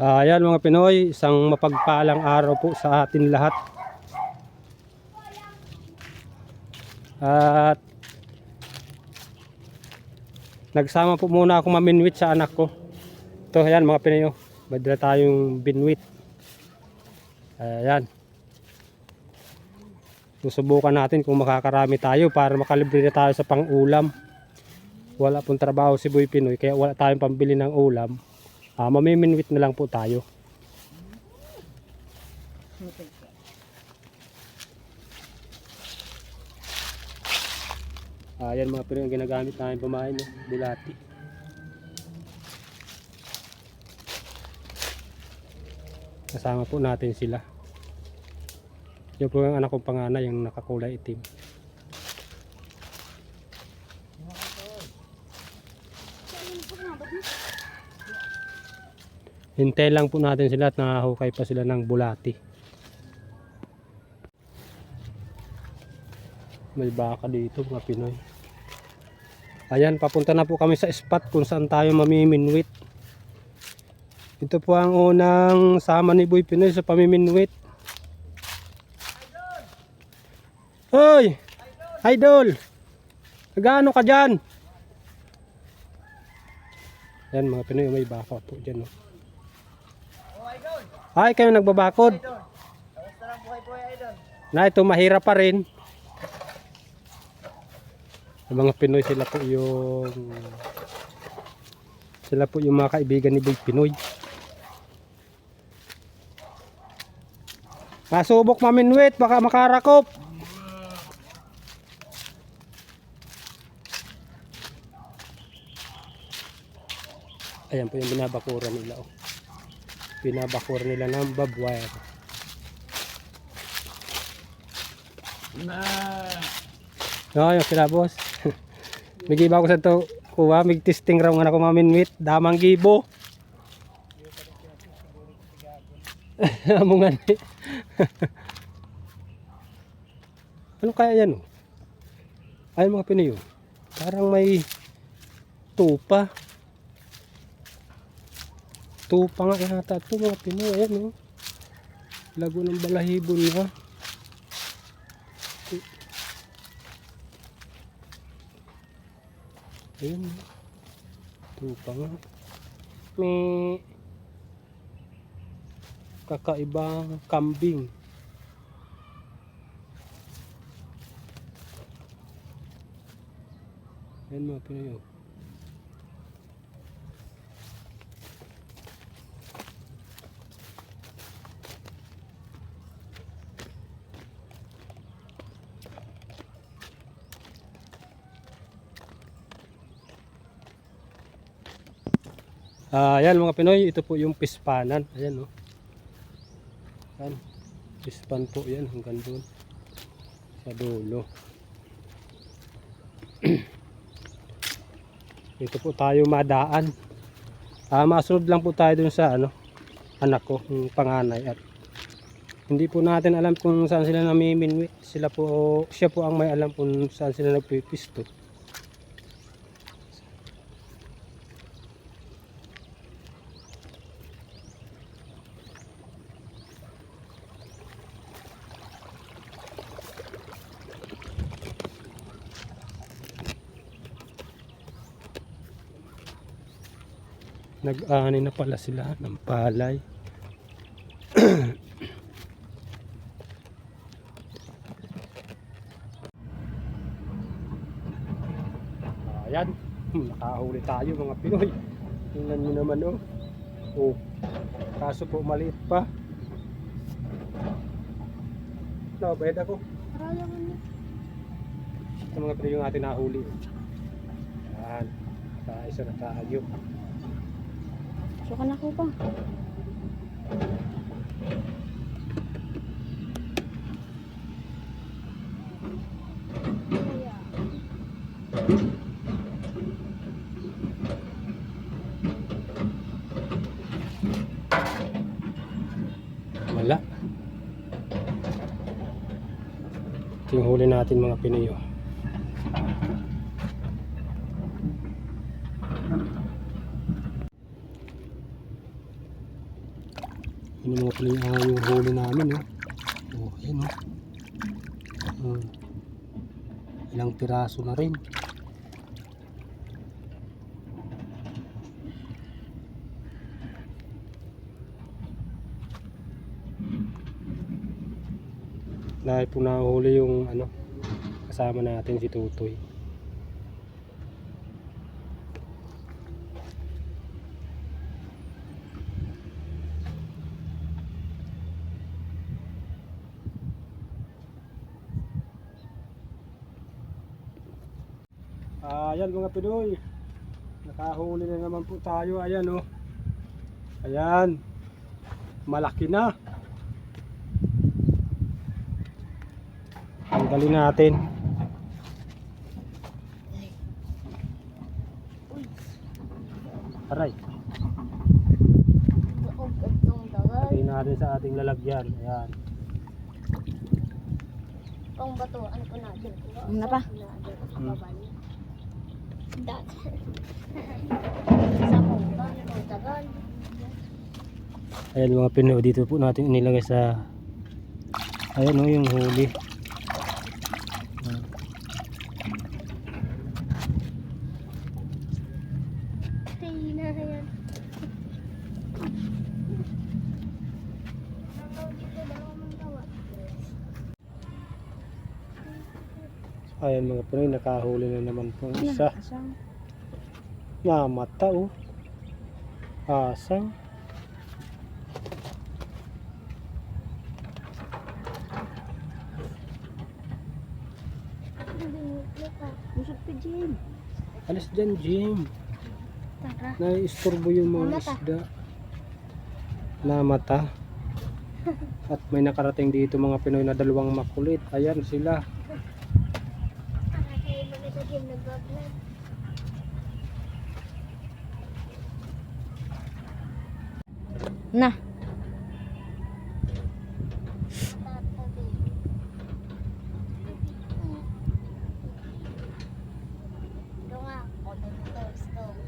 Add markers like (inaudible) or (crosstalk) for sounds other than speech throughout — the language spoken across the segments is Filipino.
Ayan mga Pinoy, isang mapagpalang araw po sa atin lahat. At nagsama po muna ako maminwit sa anak ko. Ito, ayan mga Pinoy, oh. may dala tayong binwit. Ayan. Susubukan natin kung makakarami tayo para makalibre na tayo sa pang-ulam. Wala pong trabaho si Boy Pinoy kaya wala tayong pambili ng ulam. Ah, mamiminwit na lang po tayo. Ayan mga Pinoy ang ginagamit namin pamain, no? bulati. Kasama po natin sila. Yung po yung anak kong panganay, yung nakakulay itim. Hintay lang po natin sila at nakahukay pa sila ng bulati. May baka dito mga Pinoy. Ayan, papunta na po kami sa spot kung saan tayo mamiminwit. Ito po ang unang sama ni Boy Pinoy sa pamiminwit. Hoy! Idol! Nagano ka dyan? Yan mga Pinoy, may baka po dyan. No? Ay, kayo nagbabakod. Na ito mahirap pa rin. Yung mga Pinoy sila po yung sila po yung mga kaibigan ni Boy Pinoy. Pasubok maminwit, baka makarakop. Ayan po yung binabakuran nila. Oh. Binabakuran nila ng barbed wire. No, yung sila boss. (laughs) may giba ko sa to kuha, may testing raw nga na kumaminwit, damang gibo. (laughs) Amungan (laughs) ano kaya yan? oh? Ay mga Pinoy oh. Parang may tupa. Tupa nga yata ito mga Pinoy. Ayan oh. Lago ng balahibo niya. Ayun. Tupa nga. May kakaibang kambing. Ayan mga Pinoy. oh. Ah, ayan mga Pinoy, ito po yung pispanan. Ayan oh. Ayan. Pispan po yan hanggang doon. Sa dulo. (clears throat) ito po tayo madaan. Ah, masunod lang po tayo dun sa ano, anak ko, yung panganay at hindi po natin alam kung saan sila namiminwi. Sila po, siya po ang may alam kung saan sila nagpipisto. Nag-ani na pala sila ng palay. (clears throat) Ayan, nakahuli tayo mga Pinoy. Tingnan nyo naman oh. Oh, kaso po maliit pa. No, bayad ako. Ito mga Pinoy yung ating nahuli. Ayan, isa na tayo. Suka na ko pa. Wala. Ito yung huli natin mga Pinoy. Oh. Yun yung mga pala yung, huli namin, no? Oh, ayan, no? Hmm. Ilang piraso na rin. Dahil po nahuli yung ano, kasama natin si Tutoy. Ah, ayan mga Pinoy. Nakahuli na naman po tayo. Ayan oh. Ayan. Malaki na. Tanggalin natin. Aray. Lagay natin sa ating lalagyan. Ayan. Pang batuan ko natin. Ano pa? Hmm. Dat. Sa. Ayan mga Pinoy. Dito po natin inilagay sa Ayan oh yung huli. Mga Pinoy. Nakahuli na naman po ang isa. Namata oh. Asang. Busog ka, Jim. Alis dyan Jim. Tara. Nai-istorbo yung mga Namata. isda. Namata. (laughs) At may nakarating dito mga Pinoy na dalawang makulit. Ayan sila. Para kayo mga sa gym nag-vlog. Na. Ito nga, kodo dito, stove.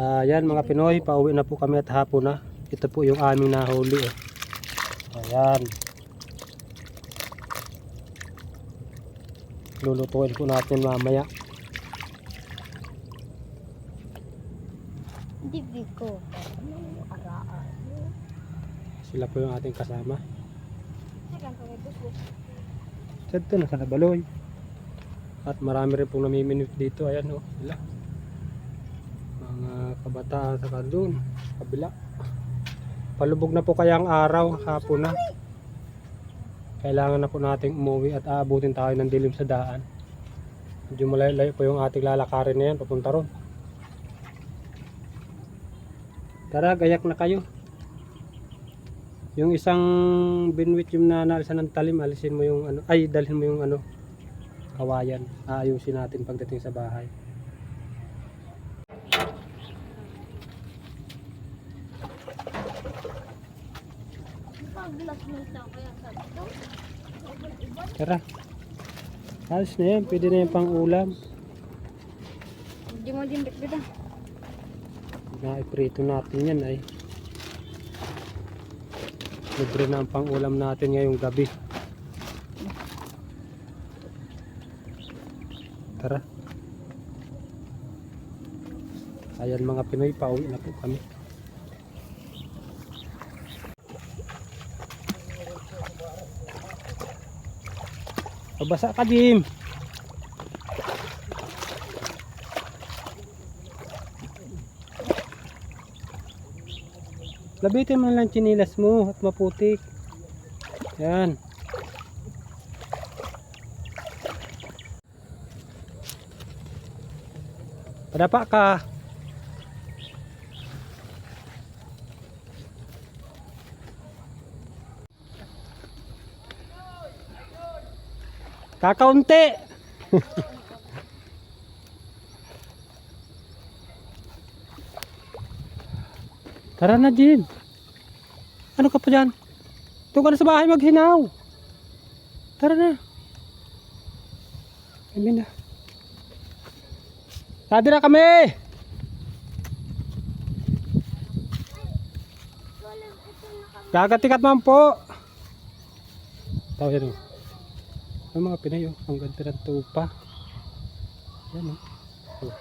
Ah, Ayan mga Pinoy, pauwi na po kami at hapon na. Ito po yung aming nahuli. Eh. Ayan. Lulutuin po natin mamaya. Hindi ko. Araan. Sila po yung ating kasama. Po. Dito na sa Baloy. At marami rin pong namiminute dito. Ayan o, sila. Mga kabataan sa doon, kabila. Palubog na po kaya ang araw, hapon na. Kailangan na po nating umuwi at aabutin tayo ng dilim sa daan. Medyo malayo po yung ating lalakarin na yan, papunta ron. Tara, gayak na kayo. Yung isang binwit yung nanalisan ng talim, alisin mo yung ano, ay dalhin mo yung ano, kawayan. Aayusin natin pagdating sa bahay. Pag-glass ng tao kaya sa ito. Tara. Alis na yan, pwede na yan pang ulam. Hindi mo din dito. Naiprito natin yan ay. Libre na ang pang ulam natin ngayong gabi. Tara. Ayan mga Pinoy, pauwi na po kami. Pabasa ka, Jim. Labitin mo lang chinilas mo at maputik. Yan. Padapa ka. Kakaunti. Tara na, Jim. Ano ka pa dyan? Doon ka na sa bahay maghinaw. Tara na. Kami na. Tadi na kami! Gagatikat man po. Tawag yan Ang mga Pinay o. Ang ganda ng tupa. Yan o. Oh.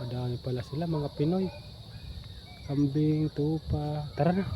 Madami pala sila mga Pinoy. Kambing, tupa. Tara na.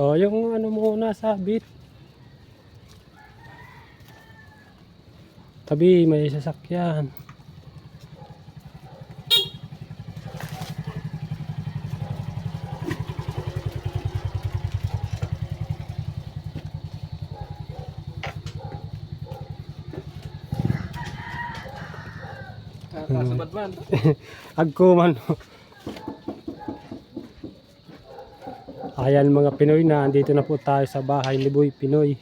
Oh, yung ano muna sabit. Tabi, may sasakyan. Kasabad man. (laughs) Agkuman. Ayan mga Pinoy na, andito na po tayo sa bahay ni Boy Pinoy.